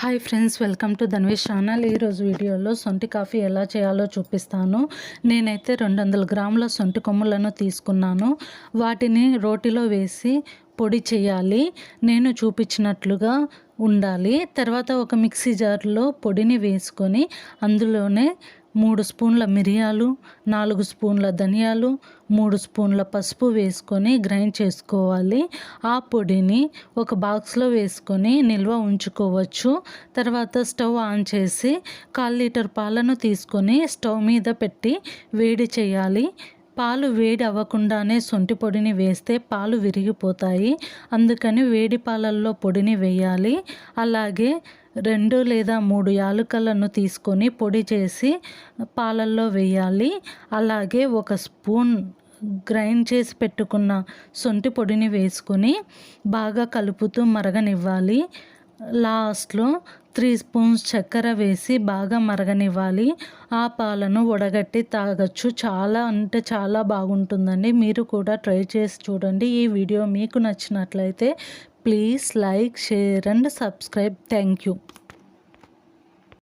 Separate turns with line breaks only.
Hi friends welcome to Dhanvesh channel. ఈరోజు వీడియోలో సొంటి కాఫీ ఎలా చేయాలో చూపిస్తాను. నేనైతే రెండు వందల గ్రాముల సొంటి కొమ్ములను తీసుకున్నాను. వాటిని రోటిలో వేసి పొడి చేయాలి. నేను చూపించినట్లుగా ఉండాలి. తర్వాత ఒక మిక్సీ జార్లో పొడిని వేసుకొని అందులోనే మూడు స్పూన్ల మిరియాలు నాలుగు స్పూన్ల ధనియాలు మూడు స్పూన్ల పసుపు వేసుకొని గ్రైండ్ చేసుకోవాలి. ఆ పొడిని ఒక బాక్స్లో వేసుకొని నిల్వ ఉంచుకోవచ్చు. తర్వాత స్టవ్ ఆన్ చేసి కాల్ లీటర్ పాలను తీసుకొని స్టవ్ మీద పెట్టి వేడి చేయాలి. పాలు వేడి అవ్వకుండానే సొంటి పొడిని వేస్తే పాలు విరిగిపోతాయి. అందుకని వేడి పాలల్లో పొడిని వేయాలి. అలాగే రెండు లేదా మూడు యాలకులను తీసుకొని పొడి చేసి పాలల్లో వేయాలి. అలాగే ఒక స్పూన్ గ్రైండ్ చేసి పెట్టుకున్న సొంటి పొడిని వేసుకొని బాగా కలుపుతూ మరగనివ్వాలి. లాస్ట్లో త్రీ స్పూన్స్ చక్కెర వేసి బాగా మరగనివ్వాలి. ఆ పాలను వడగట్టి తాగొచ్చు. చాలా అంటే చాలా బాగుంటుందండి. మీరు కూడా ట్రై చేసి చూడండి. ఈ వీడియో మీకు నచ్చినట్లయితే please like share and subscribe. Thank you.